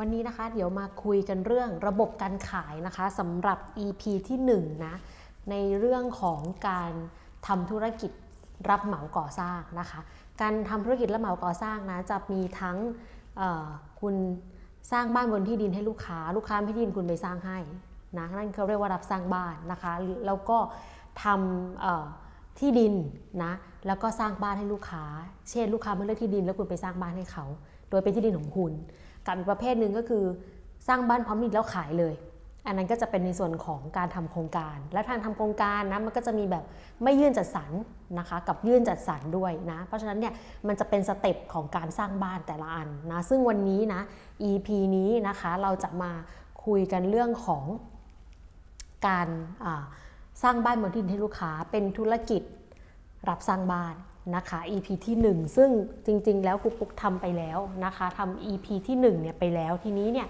วันนี้นะคะเดี๋ยวมาคุยกันเรื่องระบบการขายนะคะสำหรับ EP ที่1นะในเรื่องของการทำธุรกิจรับเหมาก่อสร้างนะคะ การทำธุรกิจรับเหมาก่อสร้างนะจะมีทั้งคุณสร้างบ้านบนที่ดินให้ลูกค้า ลูกค้าไม่ที่ดินคุณไปสร้างให้นะนั่นเขาเรียกว่ารับสร้างบ้านนะคะ แล้วก็ทำที่ดินนะแล้วก็สร้างบ้านให้ลูกค้า เช่น ลูกค้ามาเลือกที่ดิน แล้วคุณไปสร้างบ้านให้เขา โดยเป็นที่ดินของคุณ กับอีกประเภทหนึ่งก็คือสร้างบ้านพร้อมดินแล้วขายเลย อันนั้นก็จะเป็นในส่วนของการทำโครงการ และทางทำโครงการนะมันก็จะมีแบบไม่ยื่นจัดสรรนะคะกับยื่นจัดสรรด้วยนะเพราะฉะนั้นเนี่ยมันจะเป็นสเต็ปของการสร้างบ้านแต่ละอันนะซึ่งวันนี้นะ EP นี้นะคะเราจะมาคุยกันเรื่องของการสร้างบ้านบนที่ดินให้ลูกค้าเป็นธุรกิจ รับสร้างบ้านนะคะ EP ที่ 1 ซึ่งจริง ๆ แล้วครูปุ๊กทำไปแล้วนะคะทำ EP ที่1เนี่ยไปแล้วทีนี้เนี่ย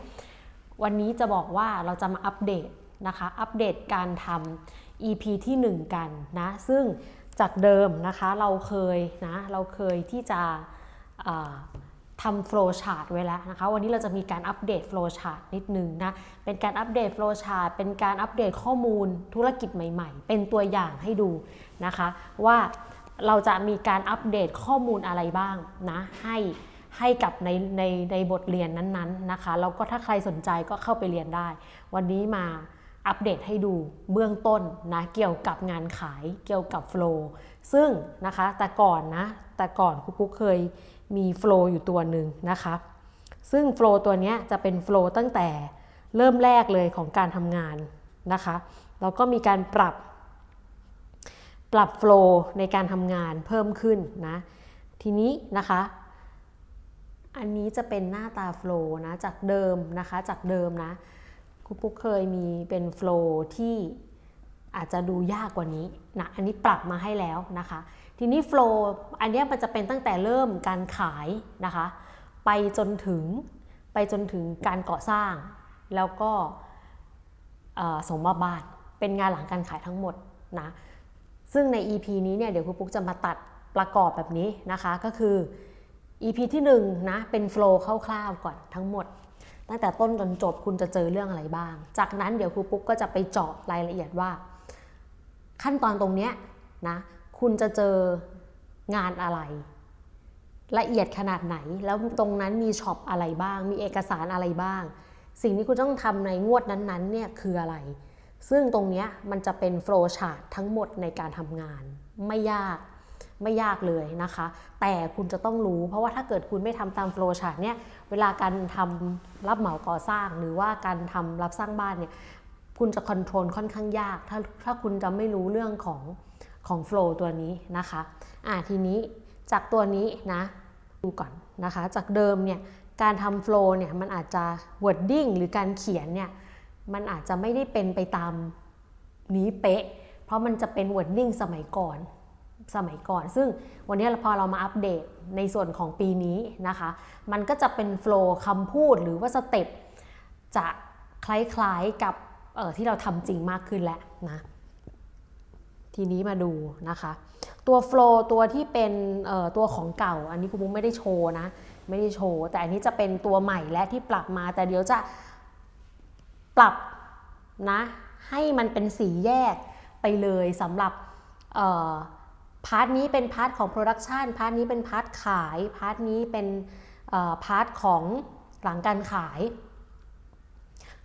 วันนี้จะบอกว่าเราจะมาอัปเดตนะคะอัปเดตการทำ EP ที่ 1 กันนะซึ่งจากเดิมนะคะเราเคยนะเราเคยที่จะ ทำ flow chart ไว้แล้วนะคะ วันนี้เราจะมีการอัปเดต flow chart นิดนึงนะ เป็นการอัปเดต flow chart เป็นการอัปเดตข้อมูลธุรกิจใหม่ๆ เป็นตัวอย่างให้ดูนะคะ ว่าเราจะมีการอัปเดตข้อมูลอะไรบ้างนะให้ให้กับในในในบทเรียนนั้นๆนะคะแล้วก็ถ้าใครสนใจก็เข้าไปเรียนได้ วันนี้มาอัปเดตให้ดูเบื้องต้นนะเกี่ยวกับงานขายเกี่ยวกับ flow ซึ่งนะคะแต่ก่อนนะแต่ก่อนครูปุ๊กเคย มี flow อยู่ตัวหนึ่งนะคะ ซึ่ง flow ตัวนี้จะเป็น flow ตั้งแต่เริ่มแรกเลยของการทำงานนะคะแล้วก็มีการปรับ ปรับ flow ในการทำงานเพิ่มขึ้นนะทีนี้นะคะ อันนี้จะเป็นหน้าตา flow นะจากเดิมนะคะจากเดิมนะครูปุ๊กเคยมีเป็น flow ที่อาจจะดูยากกว่านี้นะอันนี้ปรับมาให้แล้วนะคะ ทีนี้ flow อันเนี้ยมันจะเป็นตั้งแต่เริ่มการขายนะคะ ไปจนถึงไปจนถึงการก่อสร้าง แล้วก็ส่งมอบบ้านเป็นงานหลังการขายทั้งหมดนะซึ่งใน EP นี้เนี่ยเดี๋ยวครูปุ๊กจะมาตัดประกอบแบบนี้นะคะก็คือ EP ที่1นะเป็นโฟล์คร่าวๆก่อนทั้งหมด ตั้งแต่ต้นจนจบคุณจะเจอเรื่องอะไรบ้าง จากนั้นเดี๋ยวครูปุ๊กก็จะไปเจาะรายละเอียดว่า ขั้นตอนตรงเนี้ยนะ คุณจะเจองานอะไร ละเอียดขนาดไหน แล้วตรงนั้นมีช็อปอะไรบ้าง มีเอกสารอะไรบ้าง สิ่งที่คุณต้องทำในงวดนั้นๆเนี่ยคืออะไร ซึ่งตรงนี้มันจะเป็นโฟล์ชาร์ตทั้งหมดในการทำงาน ไม่ยากไม่ยากเลยนะคะ แต่คุณจะต้องรู้ เพราะว่าถ้าเกิดคุณไม่ทำตามโฟล์ชาร์ตเนี่ยเวลาการทำรับเหมาก่อสร้าง หรือว่าการทำรับสร้างบ้านเนี่ยคุณจะคอนโทรลค่อนข้างยาก ถ้าถ้าคุณจะไม่รู้เรื่องของ ของโฟล์ตัวนี้นะคะอ่าทีนี้จากตัวนี้นะดูก่อนนะคะ จากเดิมเนี่ยการทำโฟล์เนี่ยมันอาจจะ wording หรือการเขียนเนี่ยมันอาจจะไม่ได้เป็นไปตามนี้เป๊ะ เพราะมันจะเป็น wording สมัยก่อนสมัยก่อน ซึ่งวันนี้พอเรามาอัปเดตในส่วนของปีนี้นะคะ มันก็จะเป็นโฟล์คำพูดหรือว่าสเต็ปจะคล้ายๆกับที่เราทำจริงมากขึ้นแล้วนะ ทีนี้มาดูนะคะ ตัวโฟล์ตัวที่เป็นตัวของเก่า อันนี้คุณมุ้งไม่ได้โชว์นะ ไม่ได้โชว์ แต่อันนี้จะเป็นตัวใหม่และที่ปรับมา แต่เดี๋ยวจะปรับนะให้มันเป็นสีแยกไปเลยสำหรับพาร์ทนี้เป็นพาร์ทของโปรดักชันพาร์ทนี้เป็นพาร์ทขาย พาร์ทนี้เป็นพาร์ทของหลังการขาย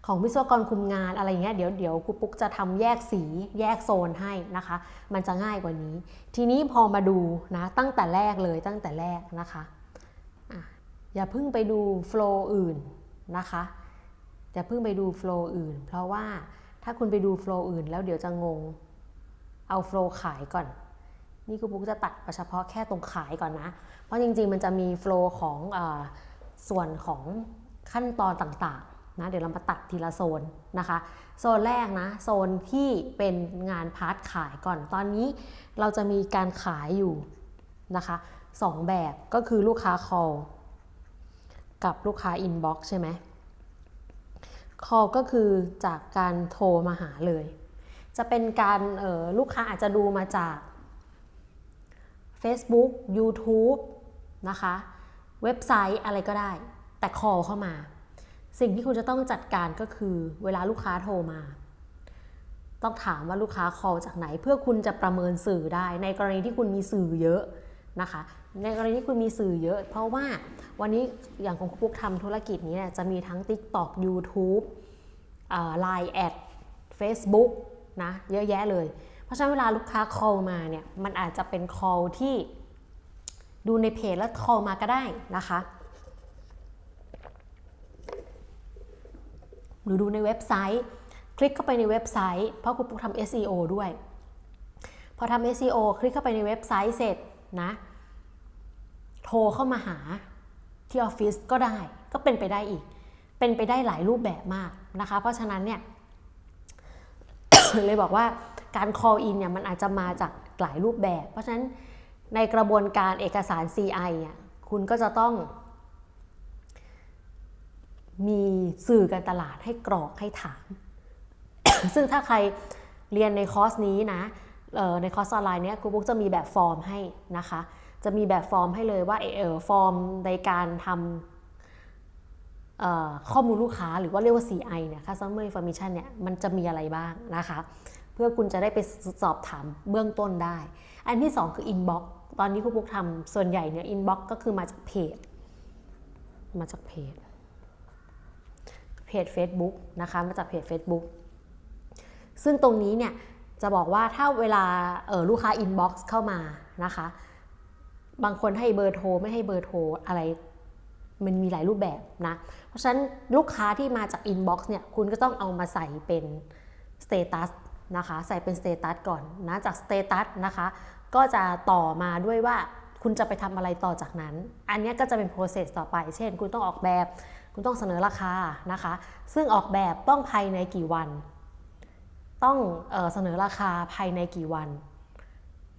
ของวิศวกรคุมงานอะไรเงี้ยเดี๋ยวเดี๋ยวครูปุ๊กจะทำแยกสีแยกโซนให้นะคะ มันจะง่ายกว่านี้ ทีนี้พอมาดูนะตั้งแต่แรกเลยตั้งแต่แรกนะคะอย่าเพิ่งไปดูโฟล์อื่นนะคะอย่าเพิ่งไปดูโฟล์อื่น เพราะว่าถ้าคุณไปดูโฟล์อื่น แล้วเดี๋ยวจะงงเอาโฟล์ขายก่อน นี่คุณปุ๊กจะตัดเฉพาะแค่ตรงขายก่อนนะ เพราะจริงๆมันจะมีโฟล์ของอส่วนของขั้นตอนต่างๆ นะเดี๋ยวเรามาตัดทีละโซนนะคะ โซนแรกนะ โซนที่เป็นงานพาร์ทขายก่อนตอนนี้เราจะมีการขายอยู่นะคะสองแบบก็คือลูกค้า call กับลูกค้า inbox ใช่ไหม call ก็คือจากการโทรมาหาเลย จะเป็นการเออลูกค้าอาจจะดูมาจาก Facebook YouTube นะคะ เว็บไซต์อะไรก็ได้ แต่ call เข้ามา สิ่งที่คุณจะต้องจัดการก็คือเวลาลูกค้าโทรมา ต้องถามว่าลูกค้า call จากไหน เพื่อคุณจะประเมินสื่อได้ ในกรณีที่คุณมีสื่อเยอะนะคะ ในกรณีที่คุณมีสื่อเยอะ เพราะว่าวันนี้อย่างของคุณปุ๊กทำธุรกิจนี้เนี่ยจะมีทั้ง TikTok YouTube ไลน์แอด Facebook นะเยอะแยะเลย เพราะฉะนั้นเวลาลูกค้า call มาเนี่ยมันอาจจะเป็น call ที่ดูในเพจแล้ว call มาก็ได้นะคะ หรือดูในเว็บไซต์ คลิกเข้าไปในเว็บไซต์ เพราะคุณปุ๊กทำ SEO ด้วย พอทำ SEO คลิกเข้าไปในเว็บไซต์เสร็จนะ โทรเข้ามาหาที่ออฟฟิศก็ได้ ก็เป็นไปได้อีก เป็นไปได้หลายรูปแบบมากนะคะ เพราะฉะนั้นเนี่ยเลยบอกว่าการ call in เนี่ยมันอาจจะมาจากหลายรูปแบบ เพราะฉะนั้นในกระบวนการเอกสาร CI อะคุณก็จะต้อง มีสื่อการตลาดให้กรอกให้ถาม ซึ่งถ้าใครเรียนในคอร์สนี้นะในคอร์สออนไลน์เนี้ยครูบุ๊กจะมีแบบฟอร์มให้นะคะ จะมีแบบฟอร์มให้เลยว่าเออฟอร์มในการทำข้อมูลลูกค้าหรือว่าเรียกว่า CI เนี่ย Customer Information เนี่ยมันจะมีอะไรบ้างนะคะ เพื่อคุณจะได้ไปสอบถามเบื้องต้นได้ อันที่ 2 คือ Inbox ตอนนี้ครูบุ๊กทำส่วนใหญ่เนี่ย Inbox ก็คือมาจากเพจ มาจากเพจ เพจ Facebook นะคะมาจากเพจ Facebook ซึ่งตรงนี้เนี่ยจะบอกว่าถ้าเวลาออลูกค้า inbox เข้ามานะคะ บางคนให้เบอร์โทรไม่ให้เบอร์โทรอะไร มันมีหลายรูปแบบนะ เพราะฉะนั้นลูกค้าที่มาจาก inbox เนี่ยคุณก็ต้องเอามาใส่เป็น status นะคะใส่เป็น status ก่อนนะจาก status นะคะก็จะต่อมาด้วยว่าคุณจะไปทำอะไรต่อจากนั้น อันนี้ก็จะเป็น process ต่อไป เช่น คุณต้องออกแบบ คุณต้องเสนอราคานะคะ ซึ่งออกแบบต้องภายในกี่วัน ต้องเออเสนอราคาภายในกี่วัน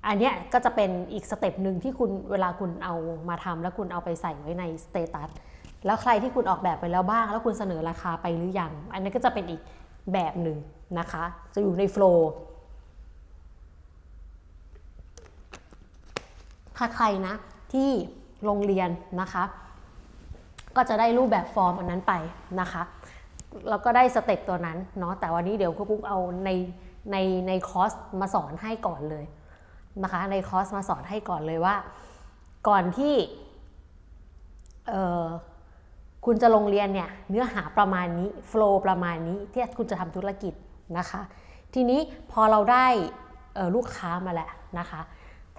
อันเนี้ยก็จะเป็นอีกสเต็ปหนึ่งที่คุณเวลาคุณเอามาทำแล้วคุณเอาไปใส่ไว้ในสเตตัสแล้วใครที่คุณออกแบบไปแล้วบ้าง แล้วคุณเสนอราคาไปหรือยัง อันนี้ก็จะเป็นอีกแบบหนึ่งนะคะ จะอยู่ในโฟล์ถ้าใครนะที่โรงเรียนนะคะ ก็จะได้รูปแบบฟอร์มอันนั้นไปนะคะแล้วก็ได้สเต็ปตัวนั้นเนาะแต่วันนี้เดี๋ยวครูปุ๊กเอาในในในคอร์สมาสอนให้ก่อนเลยนะคะในคอร์สมาสอนให้ก่อนเลยว่า ก่อนที่เอ่อคุณจะลงเรียนเนี่ยเนื้อหาประมาณนี้โฟล์ประมาณนี้ที่คุณจะทำธุรกิจนะคะ ทีนี้พอเราได้ลูกค้ามาแล้วนะคะ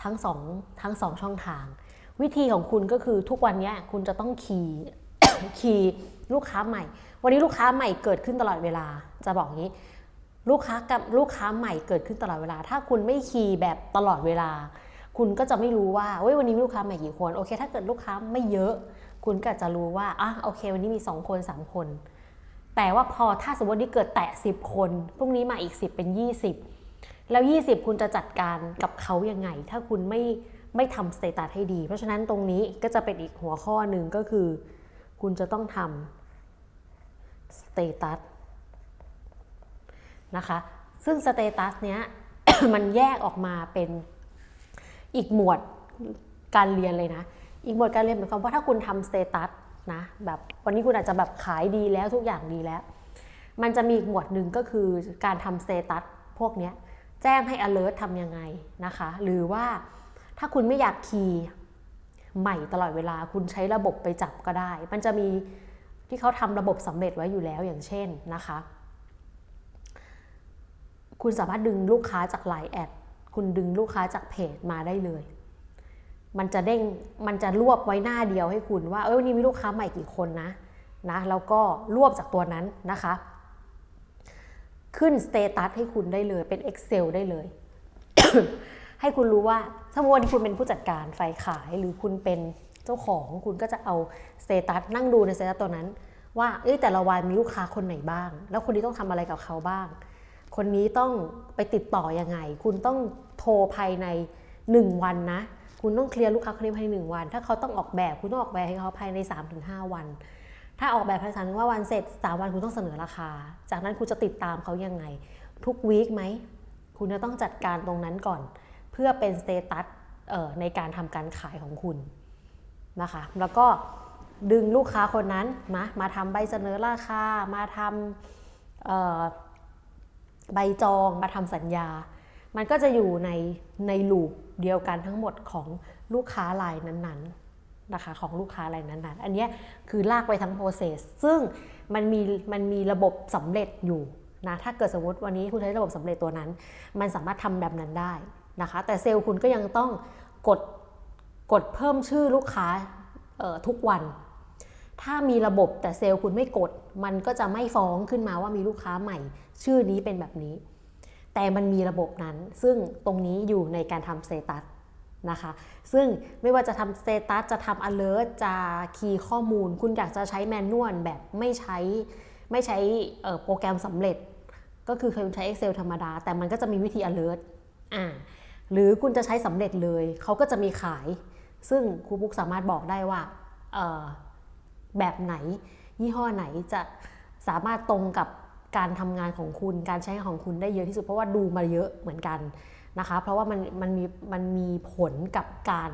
ทั้งสองทั้งสองช่องทาง วิธีของคุณก็คือทุกวันนี้คุณจะต้องคีย์ คีย์ลูกค้าใหม่ วันนี้ลูกค้าใหม่เกิดขึ้นตลอดเวลา จะบอกงี้ ลูกค้ากับลูกค้าใหม่เกิดขึ้นตลอดเวลา ถ้าคุณไม่คีย์แบบตลอดเวลา คุณก็จะไม่รู้ว่าเว้ยวันนี้มีลูกค้าใหม่กี่คนโอเค ถ้าเกิดลูกค้าไม่เยอะ คุณก็จะรู้ว่าอะโอเค วันนี้มี 2 คน 3 คน แต่ว่าพอถ้าสมมตินี่เกิดแตะ 10 คนพรุ่งนี้มาอีก 10 เป็น 20 แล้ว 20 คุณจะจัดการกับเขายังไง ถ้าคุณไม่ไม่ทำสเตตัสให้ดี เพราะฉะนั้นตรงนี้ก็จะเป็นอีกหัวข้อหนึ่งก็คือ คุณจะต้องทำสเตตัสนะคะ ซึ่งสเตตัสเนี้ยมันแยกออกมาเป็นอีกหมวดการเรียนเลยนะ อีกหมวดการเรียนหมายความว่าถ้าคุณทำสเตตัสนะแบบวันนี้คุณอาจจะแบบขายดีแล้วทุกอย่างดีแล้ว มันจะมีอีกหมวดหนึ่งก็คือการทำสเตตัสพวกเนี้ยแจ้งให้ alert ทำยังไงนะคะ หรือว่าถ้าคุณไม่อยากคีย์ ใหม่ตลอดเวลาคุณใช้ระบบไปจับก็ได้ มันจะมีที่เขาทำระบบสำเร็จไว้อยู่แล้วอย่างเช่นนะคะ คุณสามารถดึงลูกค้าจากไลน์แอดคุณดึงลูกค้าจากเพจมาได้เลย มันจะเด้ง มันจะรวบไว้หน้าเดียวให้คุณว่า เอ้ยวันนี้มีลูกค้าใหม่กี่คนนะนะ แล้วก็รวบจากตัวนั้นนะคะ ขึ้นสเตตัสให้คุณได้เลย เป็น Excel ได้เลย ให้คุณรู้ว่าถ้าวันนี้คุณเป็นผู้จัดการไฟขายหรือคุณเป็นเจ้าของคุณก็จะเอาสเตตัสนั่งดูในสเตตัสตัวนั้น ว่าเอ้ยแต่ละวันมีลูกค้าคนไหนบ้าง แล้วคนนี้ต้องทำอะไรกับเขาบ้าง คนนี้ต้องไปติดต่อยังไง คุณต้องโทรภายใน 1 วันนะ คุณต้องเคลียร์ลูกค้าคนนี้ภายในหนึ่งวัน ถ้าเขาต้องออกแบบคุณต้องออกแบบให้เขาภายใน 3-5 วัน ถ้าออกแบบภายในสามถึงห้าวันเสร็จ3วันคุณต้องเสนอราคา จากนั้นคุณจะติดตามเขายังไง ทุกวีคไหมคุณจะต้องจัดการตรงนั้นก่อน เพื่อเป็นสเตตัสในการทำการขายของคุณนะคะ แล้วก็ดึงลูกค้าคนนั้นมามาทำใบเสนอราคา มาทำใบจอง มาทำสัญญา มันก็จะอยู่ในในลูปเดียวกันทั้งหมดของลูกค้ารายนั้นๆนะคะของลูกค้ารายนั้นๆ อันนี้คือลากไปทั้ง process ซึ่งมันมีมันมีระบบสำเร็จอยู่นะ ถ้าเกิดสมมติวันนี้คุณใช้ระบบสำเร็จตัวนั้น มันสามารถทำแบบนั้นได้ นะคะ แต่เซลล์คุณก็ยังต้องกดกดเพิ่มชื่อลูกค้าออทุกวัน ถ้ามีระบบแต่เซลล์คุณไม่กด มันก็จะไม่ฟ้องขึ้นมาว่ามีลูกค้าใหม่ ชื่อนี้เป็นแบบนี้ แต่มันมีระบบนั้น ซึ่งตรงนี้อยู่ในการทำสเตตัสนะคะ ซึ่งไม่ว่าจะทำสเตตัสจะทำ alert จะคีย์ข้อมูล คุณอยากจะใช้แมนนวลแบบไม่ใช้ไม่ใช้โปรแกรมสำเร็จ ก็คือเคยใช้ Excel ธรรมดา แต่มันก็จะมีวิธี alert อ่า หรือคุณจะใช้สำเร็จเลย เขาก็จะมีขาย ซึ่งครูปุ๊กสามารถบอกได้ว่าแบบไหน ยี่ห้อไหนจะสามารถตรงกับการทำงานของคุณ การใช้ของคุณได้เยอะที่สุดเพราะว่าดูมาเยอะเหมือนกันนะคะ เพราะว่ามันมันมีมันมีผลกับการ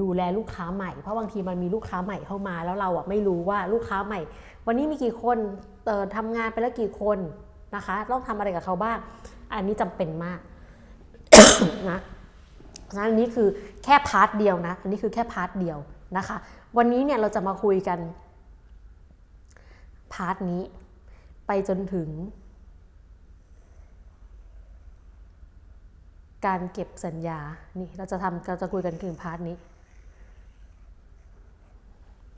ดูแลลูกค้าใหม่ เพราะบางทีมันมีลูกค้าใหม่เข้ามา แล้วเราอะไม่รู้ว่าลูกค้าใหม่ วันนี้มีกี่คนเอ่อทำงานไปแล้วกี่คนนะคะ ต้องทำอะไรกับเขาบ้าง อันนี้จำเป็นมาก นะฉะนั้นนี้คือแค่พาร์ทเดียวนะ อันนี้คือแค่พาร์ทเดียวนะคะ วันนี้เนี่ยเราจะมาคุยกันพาร์ทนี้ไปจนถึง การเก็บสัญญา นี่เราจะทำเราจะคุยกันถึงพาร์ทนี้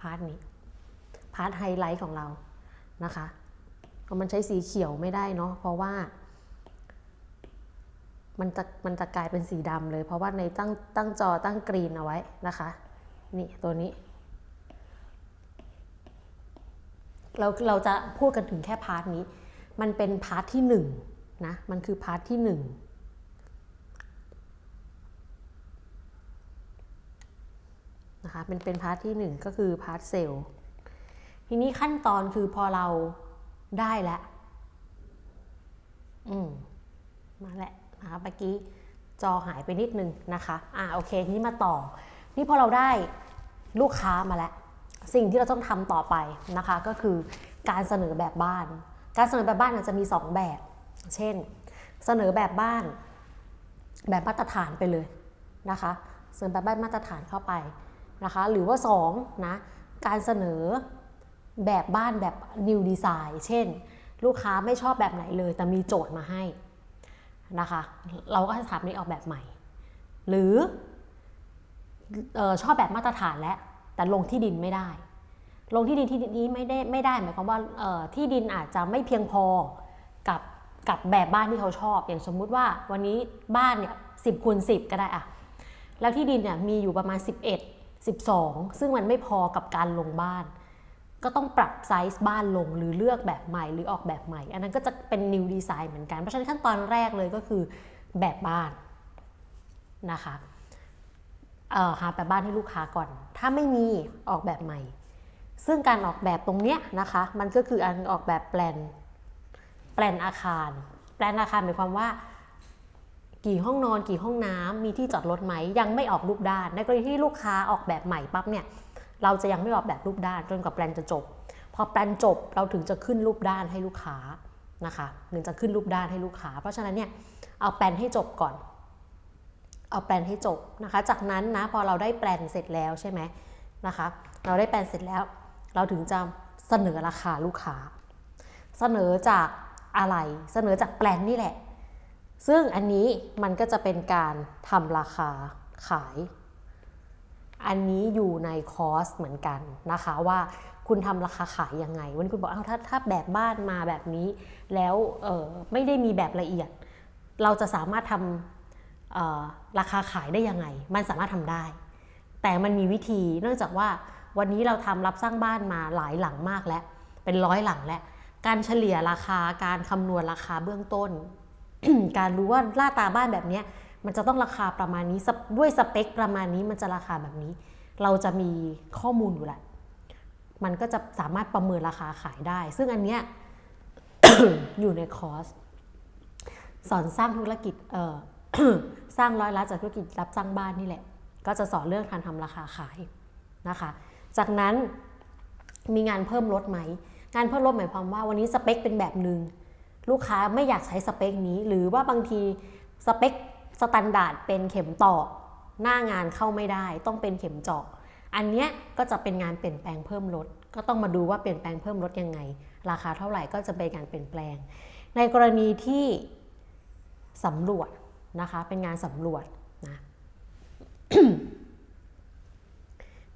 พาร์ทนี้พาร์ทไฮไลท์ของเรานะคะเพราะมันใช้สีเขียวไม่ได้เนาะเพราะว่า มันจะมันจะกลายเป็นสีดำเลย เพราะว่าในตั้งตั้งจอตั้งกรีนเอาไว้นะคะ นี่ตัวนี้ เราเราจะพูดกันถึงแค่พาร์ทนี้ มันเป็นพาร์ทที่หนึ่งนะ มันคือพาร์ทที่หนึ่งนะคะเป็นเป็นพาร์ทที่หนึ่งก็คือพาร์ทเซลล์ทีนี้ขั้นตอนคือพอเราได้แล้วอืมมาแหละ นะคะเมื่อกี้จอหายไปนิดนึงนะคะอ่าโอเคทีนี้มาต่อ นี่พอเราได้ลูกค้ามาแล้ว สิ่งที่เราต้องทำต่อไปนะคะ ก็คือการเสนอแบบบ้าน การเสนอแบบบ้านอาจจะมี 2 แบบ เช่น เสนอแบบบ้าน แบบมาตรฐานไปเลยนะคะเสนอแบบบ้านมาตรฐานเข้าไปนะคะ หรือว่า2นะการเสนอแบบบ้านแบบ new design เช่น ลูกค้าไม่ชอบแบบไหนเลย แต่มีโจทย์มาให้ นะคะ เราก็จะถามนี้ออกแบบใหม่ หรืออชอบแบบมาตรฐานแล้วแต่ลงที่ดินไม่ได้ ลงที่ดินที่นี้ไม่ได้ไม่ได้หมายความว่าที่ดินอาจจะไม่เพียงพอกับกับแบบบ้านที่เขาชอบ อย่างสมมุติว่าวันนี้บ้านเนี่ยสิบคูณสิบก็ได้อะแล้วที่ดินเนี่ยมีอยู่ประมาณ 11 12 ซึ่งมันไม่พอกับการลงบ้าน ก็ต้องปรับไซส์บ้านลงหรือเลือกแบบใหม่หรือออกแบบใหม่ อันนั้นก็จะเป็น new design เหมือนกัน เพราะฉะนั้นขั้นตอนแรกเลยก็คือแบบบ้านนะคะเอ่อหาแบบบ้านให้ลูกค้าก่อน ถ้าไม่มีออกแบบใหม่ ซึ่งการออกแบบตรงเนี้ยนะคะ มันก็คือการออกแบบแปลน แปลนอาคาร แปลนอาคารหมายความว่า กี่ห้องนอน กี่ห้องน้ำมีที่จอดรถไหม ยังไม่ออกรูปด้าน ในกรณีที่ลูกค้าออกแบบใหม่ปั๊บเนี่ย เราจะยังไม่ออกแบบรูปด้านจนกว่าแปลนจะจบ พอแปลนจบเราถึงจะขึ้นรูปด้านให้ลูกค้านะคะถึงจะขึ้นรูปด้านให้ลูกค้า เพราะฉะนั้นเนี่ยเอาแปลนให้จบก่อน เอาแปลนให้จบนะคะ จากนั้นนะพอเราได้แปลนเสร็จแล้วใช่ไหมนะคะ เราได้แปลนเสร็จแล้ว เราถึงจะเสนอราคาลูกค้า เสนอจากอะไร เสนอจากแปลนนี่แหละ ซึ่งอันนี้มันก็จะเป็นการทำราคาขาย อันนี้อยู่ในคอร์สเหมือนกันนะคะว่าคุณทำราคาขายยังไง วันนี้คุณบอกอ้าวถ้าถ้าแบบบ้านมาแบบนี้ แล้วไม่ได้มีแบบละเอียด เราจะสามารถทำราคาขายได้ยังไง มันสามารถทำได้ แต่มันมีวิธีเนื่องจากว่าวันนี้เราทำรับสร้างบ้านมาหลายหลังมากแล้ว เป็นร้อยหลังแล้ว การเฉลี่ยราคาการคำนวณราคาเบื้องต้น การรู้ว่าหน้าตาบ้านแบบเนี้ย มันจะต้องราคาประมาณนี้ด้วยสเปคประมาณนี้มันจะราคาแบบนี้ เราจะมีข้อมูลอยู่แหละมันก็จะสามารถประเมินราคาขายได้ ซึ่งอันเนี้ยอยู่ในคอร์สสอนสร้างธุรกิจเออสร้างร้อยล้านจากธุรกิจรับสร้างบ้านนี่แหละ ก็จะสอนเรื่องการทำราคาขายนะคะ จากนั้นมีงานเพิ่มลดไหม งานเพิ่มลดหมายความว่าวันนี้สเปคเป็นแบบหนึ่งลูกค้าไม่อยากใช้สเปคนี้ หรือว่าบางทีสเปค สแตนดาร์ดเป็นเข็มตอกหน้างานเข้าไม่ได้ ต้องเป็นเข็มเจาะอันเนี้ยก็จะเป็นงานเปลี่ยนแปลงเพิ่มลด ก็ต้องมาดูว่าเปลี่ยนแปลงเพิ่มลดยังไง ราคาเท่าไหร่ก็จะเป็นการเปลี่ยนแปลง ในกรณีที่สำรวจนะคะเป็นงานสำรวจนะ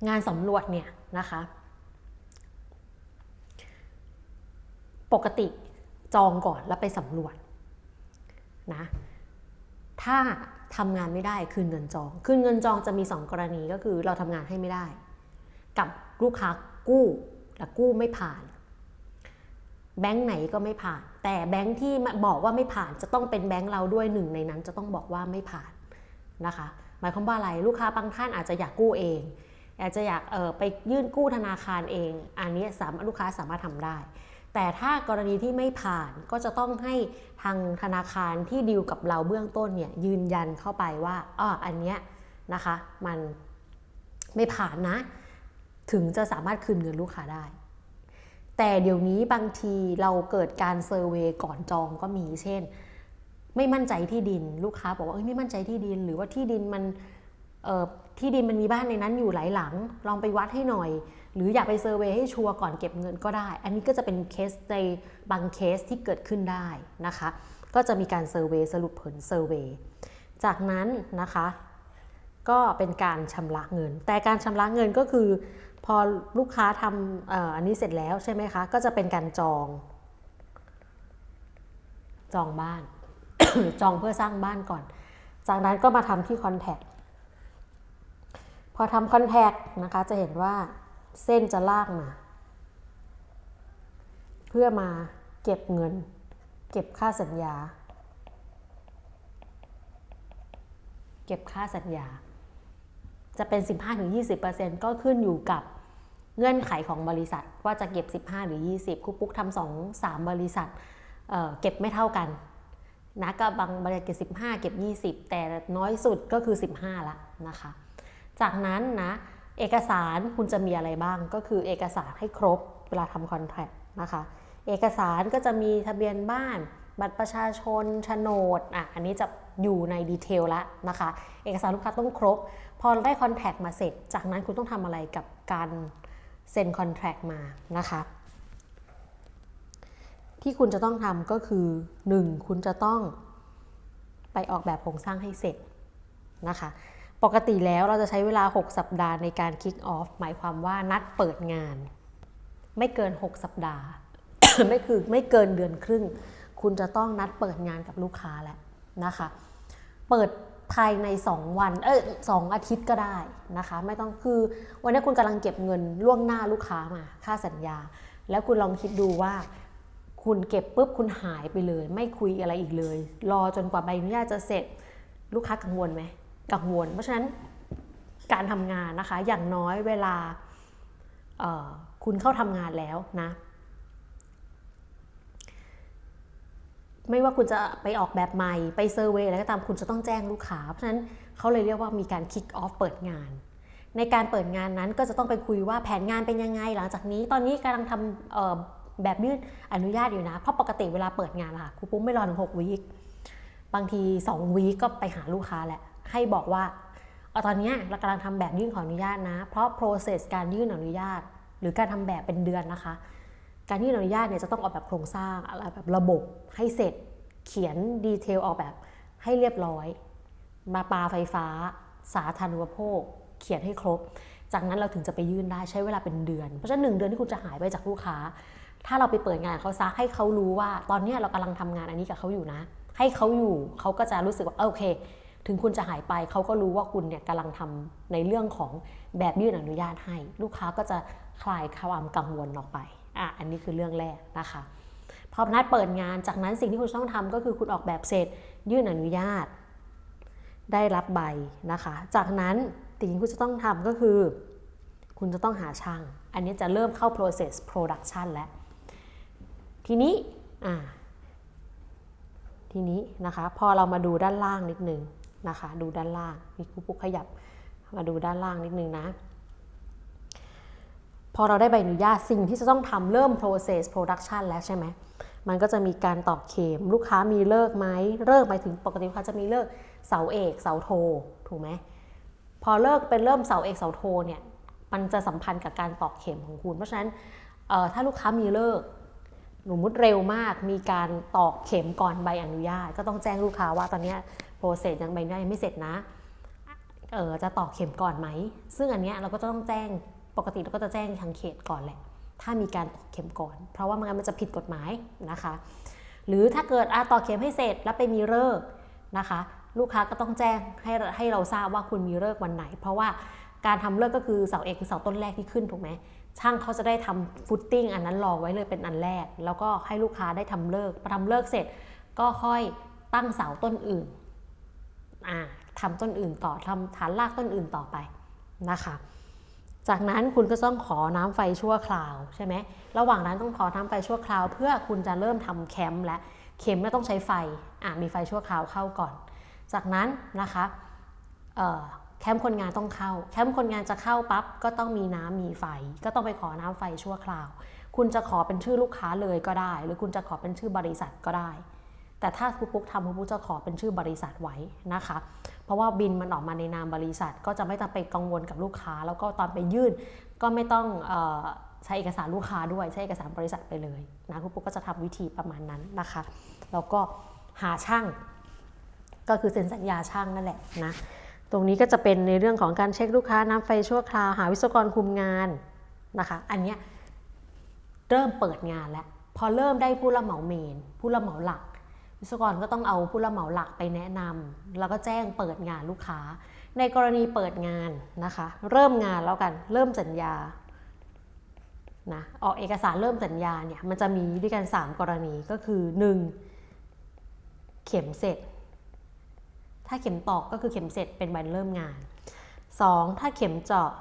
งานสำรวจเนี่ยนะคะ ปกติจองก่อนแล้วไปสำรวจนะ ถ้าทำงานไม่ได้คืนเงินจอง คืนเงินจองจะมี 2 กรณีก็คือเราทำงานให้ไม่ได้ กับลูกค้ากู้และกู้ไม่ผ่าน แบงค์ไหนก็ไม่ผ่าน แต่แบงค์ที่บอกว่าไม่ผ่านจะต้องเป็นแบงค์เราด้วยหนึ่งในนั้น จะต้องบอกว่าไม่ผ่านนะคะ หมายความว่าอะไรลูกค้าบางท่านอาจจะอยากกู้เองอาจจะอยากออไปยื่นกู้ธนาคารเอง อันนี้สามารถลูกค้าสามารถทำได้ แต่ถ้ากรณีที่ไม่ผ่านก็จะต้องให้ทางธนาคารที่ดีลกับเราเบื้องต้นเนี่ยยืนยันเข้าไปว่าอ๋ออันเนี้ยนะคะมันไม่ผ่านนะ ถึงจะสามารถคืนเงินลูกค้าได้ แต่เดี๋ยวนี้บางทีเราเกิดการเซอร์เวยก่อนจองก็มีเช่น ไม่มั่นใจที่ดินลูกค้าบอกว่าเอ้ยไม่มั่นใจที่ดิน หรือว่าที่ดินมันที่ดินมันมีบ้านในนั้นอยู่หลายหลัง ลองไปวัดให้หน่อย หรืออยากไปเซอร์เวยให้ชัวร์ก่อนเก็บเงินก็ได้ อันนี้ก็จะเป็นเคสในบางเคสที่เกิดขึ้นได้นะคะ ก็จะมีการเซอร์เวยสรุปผลเซอร์เวยจากนั้นนะคะ ก็เป็นการชำระเงิน แต่การชำระเงินก็คือ พอลูกค้าทำอออันนี้เสร็จแล้วใช่ไหมคะ ก็จะเป็นการจอง จองบ้าน จองเพื่อสร้างบ้านก่อน จากนั้นก็มาทำที่คอนแทคพอทำคอนแทคนะคะจะเห็นว่า เส้นจะลากมา เพื่อมาเก็บเงิน เก็บค่าสัญญา เก็บค่าสัญญา จะเป็น 15-20%ก็ขึ้นอยู่กับเงื่อนไขของบริษัทว่าจะเก็บ 15 หรือ 20ครูปุ๊กทำสองสามบริษัทเเก็บไม่เท่ากันนะก็บางบริษัทเก็บ 15 เก็บ 20 แต่น้อยสุดก็คือ 15ละนะคะ จากนั้นนะ เอกสารคุณจะมีอะไรบ้างก็คือเอกสารให้ครบเวลาทำคอนแทคนะคะ เอกสารก็จะมีทะเบียนบ้าน บัตรประชาชนโฉนดอะอันนี้จะอยู่ในดีเทลละนะคะ เอกสารลูกค้าต้องครบ พอได้คอนแทคมาเสร็จ จากนั้นคุณต้องทำอะไรกับการเซ็นคอนแทคมานะคะ ที่คุณจะต้องทำก็คือ 1. คุณจะต้องไปออกแบบโครงสร้างให้เสร็จนะคะ ปกติแล้วเราจะใช้เวลา 6 สัปดาห์ในการ kick off หมายความว่านัดเปิดงาน ไม่เกิน 6 สัปดาห์ ไม่คือไม่เกินเดือนครึ่ง คุณจะต้องนัดเปิดงานกับลูกค้าแล้วนะคะ เปิดภายใน 2 วัน เออสองอาทิตย์ก็ได้นะคะ ไม่ต้องคือวันนี้คุณกำลังเก็บเงินล่วงหน้าลูกค้ามาค่าสัญญา แล้วคุณลองคิดดูว่าคุณเก็บปุ๊บคุณหายไปเลย ไม่คุยอะไรอีกเลย รอจนกว่าใบอนุญาตจะเสร็จลูกค้ากังวลไหม กังวล เพราะฉะนั้นการทำงานนะคะ อย่างน้อยเวลาคุณเข้าทำงานแล้วนะ ไม่ว่าคุณจะไปออกแบบใหม่ไปเซอร์เวยอะไรก็ตามคุณจะต้องแจ้งลูกค้า เพราะฉะนั้นเขาเลยเรียกว่ามีการ kick off เปิดงาน ในการเปิดงานนั้นก็จะต้องไปคุยว่าแผนงานเป็นยังไง หลังจากนี้ตอนนี้กำลังทำแบบยื่นอนุญาตอยู่นะ เพราะปกติเวลาเปิดงานค่ะครูปุ้มไม่รอถึง6วีคบางที2วีคก็ไปหาลูกค้าแหละ ให้บอกว่าเอาตอนนี้เรากำลังทำแบบยื่นขออนุญาตนะ เพราะ process การยื่นอนุญาต หรือการทำแบบเป็นเดือนนะคะ การยื่นอนุญาตเนี่ยจะต้องออกแบบโครงสร้างอะไรแบบระบบให้เสร็จเขียนดีเทลออกแบบให้เรียบร้อย มาปาไฟฟ้า สาธารณูปโภค เขียนให้ครบ จากนั้นเราถึงจะไปยื่นได้ใช้เวลาเป็นเดือน เพราะฉะนั้นหนึ่งเดือนที่คุณจะหายไปจากลูกค้า ถ้าเราไปเปิดงานเขาซักให้เขารู้ว่า ตอนนี้เรากำลังทำงานอันนี้กับเขาอยู่นะ ให้เขาอยู่เขาก็จะรู้สึกว่าโอเค ถึงคุณจะหายไปเขาก็รู้ว่าคุณเนี่ยกำลังทำในเรื่องของแบบยื่นอนุญาตให้ ลูกค้าก็จะคลายความกังวลออกไปอะอันนี้คือเรื่องแรกนะคะพอนัดเปิดงานจากนั้นสิ่งที่คุณต้องทำก็คือคุณออกแบบเสร็จยื่นอนุญาต ได้รับใบนะคะ จากนั้นสิ่งที่คุณจะต้องทำก็คือ คุณจะต้องหาช่าง อันนี้จะเริ่มเข้า process production แล้ว ทีนี้อ่าทีนี้นะคะ พอเรามาดูด้านล่างนิดนึง นะคะ ดูด้านล่างมีครูปุ๊กขยับมาดูด้านล่างนิดนึงนะ พอเราได้ใบอนุญาตสิ่งที่จะต้องทำเริ่ม process production แล้วใช่ไหมมันก็จะมีการตอกเข็มลูกค้ามีเลิกไหมเลิกหมายถึงปกติลูกค้าจะมีเลิกเสาเอกเสาโทถูกไหมพอเลิกเป็นเริ่มเสาเอกเสาโทเนี่ยมันจะสัมพันธ์กับการตอกเข็มของคุณ เพราะฉะนั้นถ้าลูกค้ามีเลิกหนูมุดเร็วมากมีการตอกเข็มก่อนใบอนุญาต ก็ต้องแจ้งลูกค้าว่าตอนนี้ โปรเซสยังใบอนุญาตยังไม่เสร็จนะเออจะต่อเข็มก่อนไหม ซึ่งอันเนี้ยเราก็จะต้องแจ้งปกติเราก็จะแจ้งทางเขตก่อนแหละ ถ้ามีการต่อเข็มก่อน เพราะว่ามันมันจะผิดกฎหมายนะคะ หรือถ้าเกิดอาตอเข็มให้เสร็จแล้วไปมีเลิกนะคะ ลูกค้าก็ต้องแจ้งให้ให้เราทราบว่าคุณมีเลิกวันไหน เพราะว่าการทำเลิกก็คือเสาเอกคือเสาต้นแรกที่ขึ้นถูกไหมช่างเขาจะได้ทำฟุตติ้งอันนั้นรอไว้เลยเป็นอันแรก แล้วก็ให้ลูกค้าได้ทำเลิกพอทำเลิกเสร็จ ก็ค่อยตั้งเสาต้นอื่น ทำต้นอื่นต่อทำฐานรากต้นอื่นต่อไปนะคะ จากนั้นคุณก็ต้องขอน้ำไฟชั่วคราวใช่ไหมระหว่างนั้นต้องขอน้ำไฟชั่วคราว เพื่อคุณจะเริ่มทำแคมป์และเข็มเนี่ต้องใช้ไฟมีไฟชั่วคราวเข้าก่อน จากนั้นนะคะแคมป์คนงานต้องเข้า แคมป์คนงานจะเข้าปั๊บก็ต้องมีน้ำมีไฟ ก็ต้องไปขอน้ำไฟชั่วคราว คุณจะขอเป็นชื่อลูกค้าเลยก็ได้ หรือคุณจะขอเป็นชื่อบริษัทก็ได้ แต่ถ้าคุณปุ๊กทำคุณปุ๊กจะขอเป็นชื่อบริษัทไว้นะคะ เพราะว่าบินมันออกมาในนามบริษัท ก็จะไม่ต้องไปกังวลกับลูกค้า แล้วก็ตอนไปยื่นก็ไม่ต้องออใช้เอกสารลูกค้าด้วยใช้เอกสารบริษัทไปเลยนะคุณปุ๊กก็จะทำวิธีประมาณนั้นนะคะ แล้วก็หาช่างก็คือเซ็นสัญญาช่างนั่นแหละนะตรงนี้ก็จะเป็นในเรื่องของการเช็คลูกค้าน้ำไฟชั่วคราว หาวิศวกรคุมงานนะคะ อันเนี้ยเริ่มเปิดงานแล้ว พอเริ่มได้ผู้รับเหมาเมน ผู้รับเหมาหลัก วิศวกรก็ต้องเอาผู้รับเหมาหลักไปแนะนำแล้วก็แจ้งเปิดงานลูกค้า ในกรณีเปิดงานนะคะ เริ่มงานแล้วกันเริ่มสัญญานะออกเอกสารเริ่มสัญญาเนี่ยมันจะมีด้วยกัน 3 กรณีก็คือ 1. เข็มเสร็จ ถ้าเข็มตอกก็คือเข็มเสร็จเป็นวันเริ่มงาน 2. ถ้าเข็มเจาะ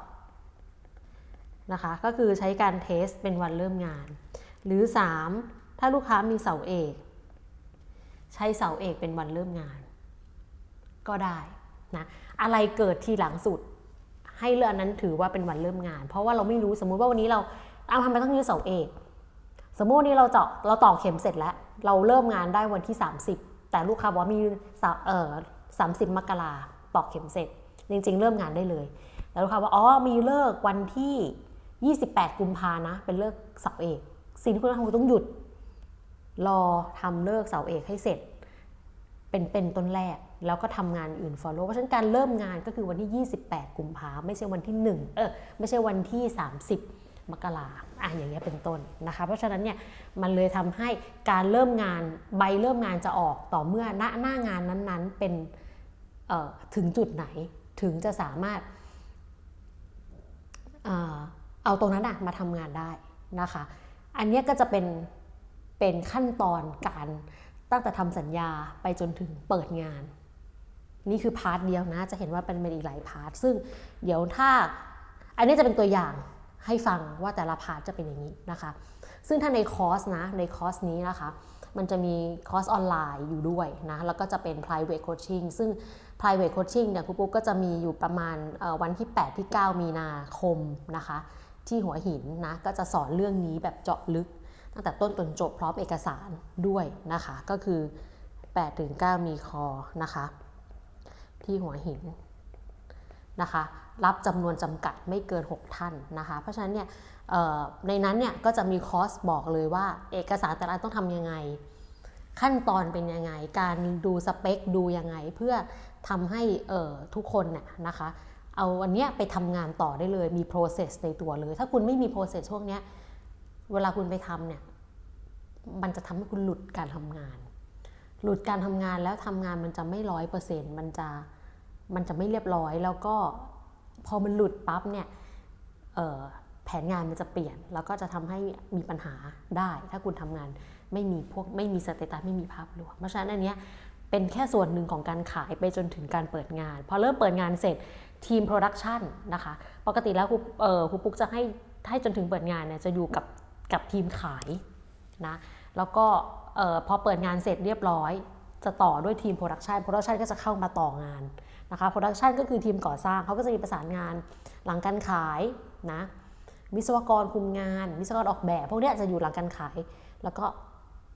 นะคะก็คือใช้การเทสเป็นวันเริ่มงาน หรือ 3. ถ้าลูกค้ามีเสาเอก ใช้เสาเอกเป็นวันเริ่มงาน ก็ได้นะอะไรเกิดทีหลังสุด ให้เรื่องนั้นถือว่าเป็นวันเริ่มงาน เพราะว่าเราไม่รู้สมมุติว่าวันนี้เราเอาทำไมต้องยืดเสาเอก สมมุตินี้เราเจาะเราตอกเข็มเสร็จแล้ว เราเริ่มงานได้วันที่ 30 แต่ลูกค้าบอกว่ามีสาเอ่อสามสิบมกราตอกเข็มเสร็จ จริง ๆ เริ่มงานได้เลยแต่ลูกค้าว่าอ๋อมีเลิกวันที่ 28 กุมภานะ เป็นเลิกเสาเอกสิ่งที่คุณต้องทำคือต้องหยุด รอทำเลิกเสาเอกให้เสร็จ เป็นเป็นต้นแรก แล้วก็ทำงานอื่น follow เพราะฉะนั้นการเริ่มงานก็คือวันที่ 28 กุมภาไม่ใช่วันที่ 1 เออไม่ใช่วันที่ 30 มกราอะอย่างเงี้ยเป็นต้นนะคะ เพราะฉะนั้นเนี่ยมันเลยทำให้การเริ่มงานใบเริ่มงานจะออกต่อเมื่อหน้าหน้างานนั้นๆเป็นเอ่อถึงจุดไหนถึงจะสามารถเอ่อเอาตรงนั้นอะมาทำงานได้นะคะ อันเนี้ยก็จะเป็น เป็นขั้นตอนการตั้งแต่ทำสัญญาไปจนถึงเปิดงาน นี่คือพาร์ทเดียวนะ จะเห็นว่าเป็นเป็นอีกหลายพาร์ท ซึ่งเดี๋ยวถ้า อันนี้จะเป็นตัวอย่างให้ฟังว่าแต่ละพาร์ทจะเป็นอย่างนี้นะคะ ซึ่งถ้าในคอร์สนะในคอร์สนี้นะคะ มันจะมีคอร์สออนไลน์อยู่ด้วยนะ แล้วก็จะเป็น private coaching ซึ่ง private coaching เนี่ยครูปุ๊กก็จะมีอยู่ประมาณวันที่ 8 ที่ 9 มีนาคมนะคะ ที่หัวหินนะ ก็จะสอนเรื่องนี้แบบเจาะลึก ตั้งแต่ต้นจนจบพร้อมเอกสารด้วยนะคะ ก็คือ8ถึง9มีคอนะคะ ที่หัวหินนะคะ รับจำนวนจำกัดไม่เกิน 6 ท่านนะคะ เพราะฉะนั้นเนี่ยในนั้นเนี่ยก็จะมีคอร์สบอกเลยว่าเอกสารแต่ละต้องทำยังไง ขั้นตอนเป็นยังไง การดูสเปคดูยังไง เพื่อทำให้ทุกคนน่ยนะคะเอาอันเนี้ยไปทำงานต่อได้เลยมี process ในตัวเลย ถ้าคุณไม่มี process พวกเนี้ย เวลาคุณไปทำเนี่ย มันจะทำให้คุณหลุดการทำงาน หลุดการทำงานแล้วทำงานมันจะไม่ร้อยเปอร์เซ็นต์มันจะมันจะไม่เรียบร้อยแล้วก็พอมันหลุดปั๊บเนี่ยแผนงานมันจะเปลี่ยน แล้วก็จะทำให้มีปัญหาได้ ถ้าคุณทำงานไม่มีพวกไม่มีสเตตัสไม่มีภาพรวมเพราะฉะนั้นอันเนี้ยเป็นแค่ส่วนหนึ่งของการขายไปจนถึงการเปิดงาน พอเริ่มเปิดงานเสร็จทีมโปรดักชันนะคะ ปกติแล้วครูครูปุ๊กจะให้ให้จนถึงเปิดงานเนี่ยจะอยู่กับ กับทีมขายนะแล้วก็พอเปิดงานเสร็จเรียบร้อย จะต่อด้วยทีมโปรดักชันโปรดักชันก็จะเข้ามาต่องานนะคะโปรดักชันก็คือทีมก่อสร้างเขาก็จะมีประสานงานหลังการขายนะวิศวกรคุมงาน วิศวกรออกแบบ พวกนี้จะอยู่หลังการขาย แล้วก็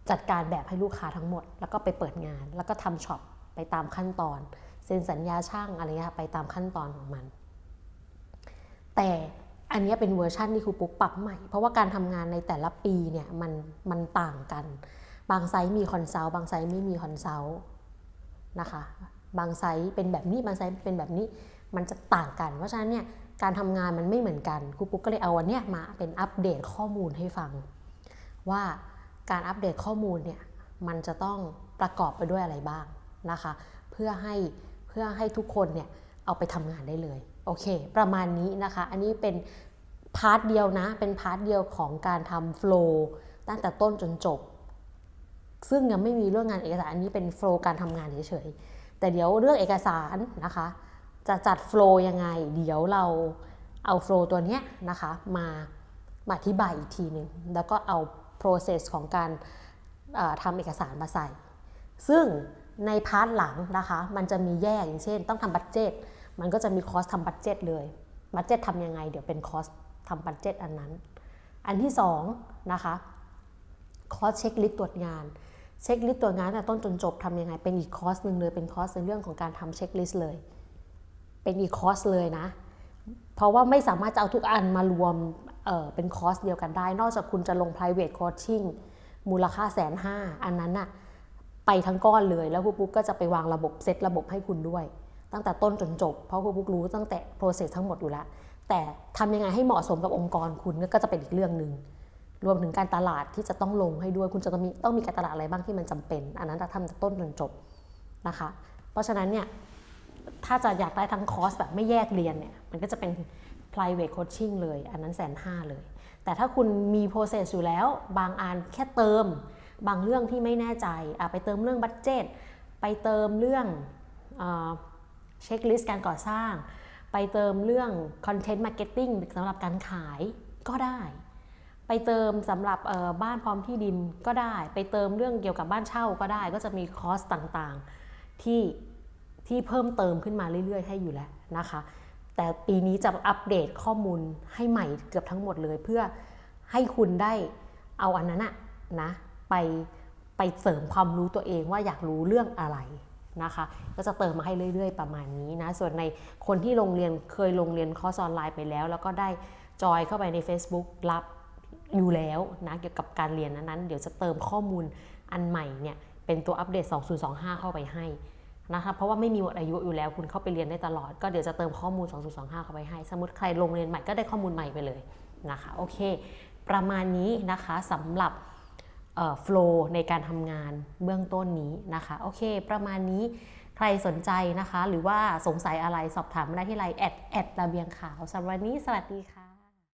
จัดการแบบให้ลูกค้าทั้งหมด แล้วก็ไปเปิดงาน แล้วก็ทำช็อปไปตามขั้นตอน เซ็นสัญญาช่างอะไรเงี้ยไปตามขั้นตอนของมัน แต่ อันนี้เป็นเวอร์ชั่นที่ครูปุ๊กปรับใหม่ เพราะว่าการทำงานในแต่ละปีเนี่ยมันมันต่างกัน บางไซต์มีคอนซัลท์บางไซต์ไม่มีคอนซัลท์นะคะ บางไซต์เป็นแบบนี้บางไซต์เป็นแบบนี้มันจะต่างกัน เพราะฉะนั้นเนี่ยการทำงานมันไม่เหมือนกันครูปุ๊กก็เลยเอาวันเนี้ยมาเป็นอัปเดตข้อมูลให้ฟัง ว่าการอัปเดตข้อมูลเนี่ยมันจะต้องประกอบไปด้วยอะไรบ้างนะคะ เพื่อให้เพื่อให้ทุกคนเนี่ยเอาไปทำงานได้เลย โอเค ประมาณนี้นะคะ อันนี้เป็นพาร์ทเดียวนะ เป็นพาร์ทเดียวของการทำโฟล์ตั้งแต่ต้นจนจบ ซึ่งยังไม่มีเรื่องงานเอกสาร อันนี้เป็นโฟล์การทำงานเฉยๆ แต่เดี๋ยวเรื่องเอกสารนะคะ จะจัดโฟล์ยังไง เดี๋ยวเราเอาโฟล์ตัวนี้นะคะมามาอธิบายอีกทีหนึ่งแล้วก็เอา process ของการทำเอกสารมาใส่ ซึ่งในพาร์ทหลังนะคะ มันจะมีแยกอย่างเช่น ต้องทำบัตเจต มันก็จะมีคอสทำบัตเจตเลยบัตเจตทำยังไง เดี๋ยวเป็นคอสทำบัตเจตอันนั้น อันที่สองนะคะคอสเช็คลิสต์ตรวจงาน เช็คลิสต์ตรวจงานแต่ต้นจนจบทำยังไง เป็นอีกคอสหนึ่งเลยเป็นคอสในเรื่องของการทำเช็คลิสต์เลย เป็นอีกคอสเลยนะ เพราะว่าไม่สามารถจะเอาทุกอันมารวมเเป็นคอสเดียวกันได้ นอกจากคุณจะลง private coaching มูลค่าแสนห้าอันนั้นน่ะไปทั้งก้อนเลยแล้วปุ๊กก็จะไปวางระบบเซตระบบให้คุณด้วย ตั้งแต่ต้นจนจบ เพราะครูปุ๊กรู้ตั้งแต่ process ทั้งหมดอยู่แล้วแต่ทำยังไงให้เหมาะสมกับองค์กรคุณก็จะเป็นอีกเรื่องหนึ่งรวมถึงการตลาดที่จะต้องลงให้ด้วยคุณจะต้องมีต้องมีการตลาดอะไรบ้างที่มันจำเป็น อันนั้นจะทำจากต้นจนจบนะคะ เพราะฉะนั้นเนี่ยถ้าจะอยากได้ทั้งคอร์สแบบไม่แยกเรียนเนี่ยมันก็จะเป็น private coaching เลย อันนั้นแสนห้าเลย แต่ถ้าคุณมี process อยู่แล้ว บางอันแค่เติม บางเรื่องที่ไม่แน่ใจ ไปเติมเรื่องบัตเจตไปเติมเรื่อง เช็คลิสต์การก่อสร้าง ไปเติมเรื่อง content marketing สำหรับการขายก็ได้ ไปเติมสำหรับบ้านพร้อมที่ดินก็ได้ ไปเติมเรื่องเกี่ยวกับบ้านเช่าก็ได้ ก็จะมีคอร์สต่างๆที่ที่เพิ่มเติมขึ้นมาเรื่อยๆ ให้อยู่แล้วนะคะ แต่ปีนี้จะอัปเดตข้อมูลให้ใหม่เกือบทั้งหมดเลย เพื่อให้คุณได้เอาอันนั้นอะนะไปไปเสริมความรู้ตัวเองว่าอยากรู้เรื่องอะไร นะคะ ก็จะเติมมาให้เรื่อย ๆ ประมาณนี้นะ ส่วนในคนที่โรงเรียนเคยลงเรียนคอร์สออนไลน์ไปแล้ว แล้วก็ได้จอยเข้าไปใน Facebook รับอยู่แล้วนะเกี่ยวกับการเรียนนั้นๆ เดี๋ยวจะเติมข้อมูลอันใหม่เนี่ยเป็นตัวอัปเดต 2025 เข้าไปให้นะคะเพราะว่าไม่มีหมดอายุอยู่แล้วคุณเข้าไปเรียนได้ตลอด ก็เดี๋ยวจะเติมข้อมูล 2025 เข้าไปให้ สมมติใครลงเรียนใหม่ก็ได้ข้อมูลใหม่ไปเลยนะคะโอเค ประมาณนี้นะคะสำหรับ โฟล์ในการทำงานเบื้องต้นนี้นะคะโอเค ประมาณนี้ใครสนใจนะคะ หรือว่าสงสัยอะไรสอบถามมาได้ที่ไลน์แอดแอดระเบียงขาวสำหรับวันนี้สวัสดีค่ะ